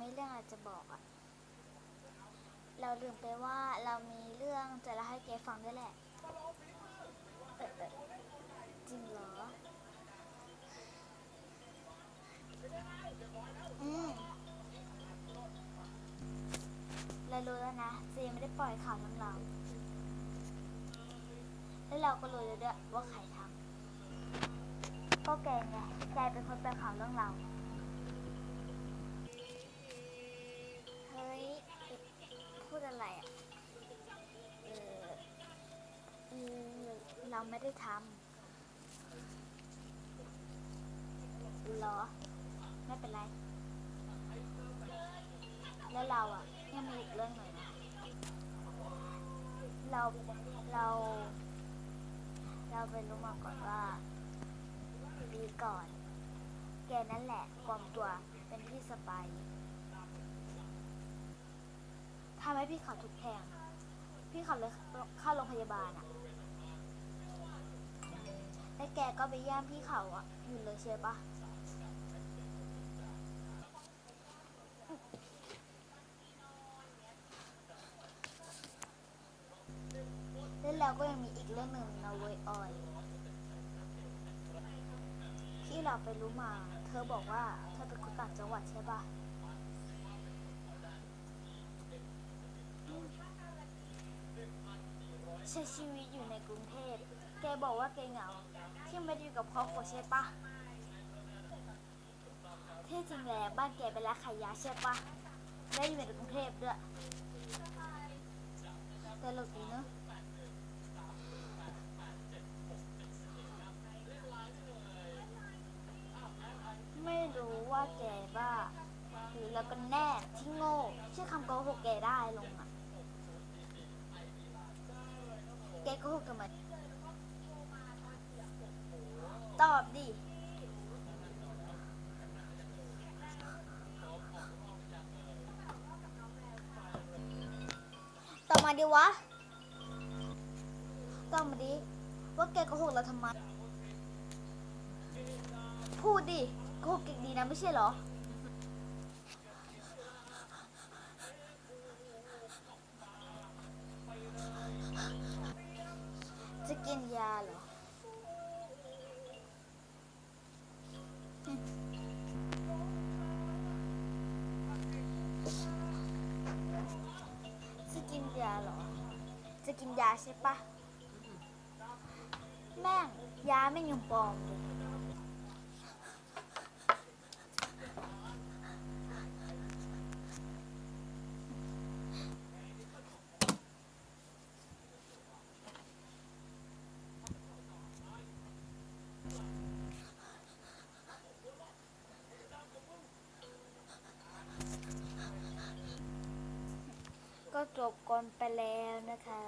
มีเรื่องอะไรจะบอกอะเราลืมไปว่าเรามีเรื่องจะเล่าให้แกฟังด้วยแหละเออเออจริงเหรอ อืมเรารู้แล้วนะเจไม่ได้ปล่อยข่าวทั้งเรา แล้วเราก็รู้แล้วด้วยว่าใครทำก็แกไงแกเป็นคนปล่อยข่าวเรื่องเรา ไม่ได้ทำหรอ ไม่เป็นไร แล้วเราอะยังมีอีกเรื่องหนึ่งนะเรา เรา เราไปรู้มาก่อนว่าปีก่อน แกนั่นแหละปลอมตัวเป็นพี่สไปายทำให้พี่เขาถูกแทงพี่เขาเลยเข้าโรงพยาบาลอะ กก็ไปย่ามพี่เขาอะอยู่เลยใช่ปะแล้วเราก็ยังมีอีกเรื่องหนึ่งนะเว้ยออยที่เราไปรู้มา เธอบอกว่าเธอเป็นคนต่างจังหวัดใช่ปะใช้ชีวิตอยู่ในกรุงเทพ แกบอกว่าแกเหงา ที่ไม่ได้อยู่กับครอบครัวใช่ปะที่จริงแล้วบ้านแกเป็นร้านขายยาใช่ปะและอยู่ในกรุงเทพด้วยตลกดีเนอะไม่รู้ว่าแกบ้าหรือแล้วก็แน่ที่โง่เชื่อคำโกหกแกได้ลงอะแกโกหกกันม ตอบดิ ตอบมาดิวะ ตอบมาดิ ว่าแกโกหกเราทำไม พูดดิ โกหกเก่งดีนะไม่ใช่เหรอ กินยาใช่ปะแม่งยาแม่งยังปลอมเลย จบกันไปแล้วนะคะ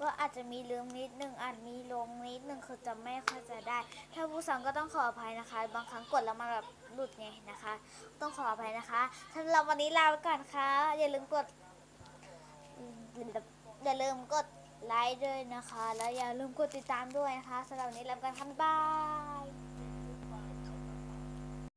ก็อาจจะมีลืมนิดนึงอาจมีลงนิดนึงคือจะไม่ค่อยจะได้ ถ้าผู้ฟังก็ต้องขออภัยนะคะ บางครั้งกดแล้วมันแบบหลุดไงนะคะ ต้องขออภัยนะคะสำหรับวันนี้ลาไปก่อนค่ะ อย่าลืมกดอย่าลืมกดไลค์ด้วยนะคะ แล้วอย่าลืมกดติดตามด้วยนะคะสำหรับวันนี้ลาไปก่อนค่ะบ๊ายบาย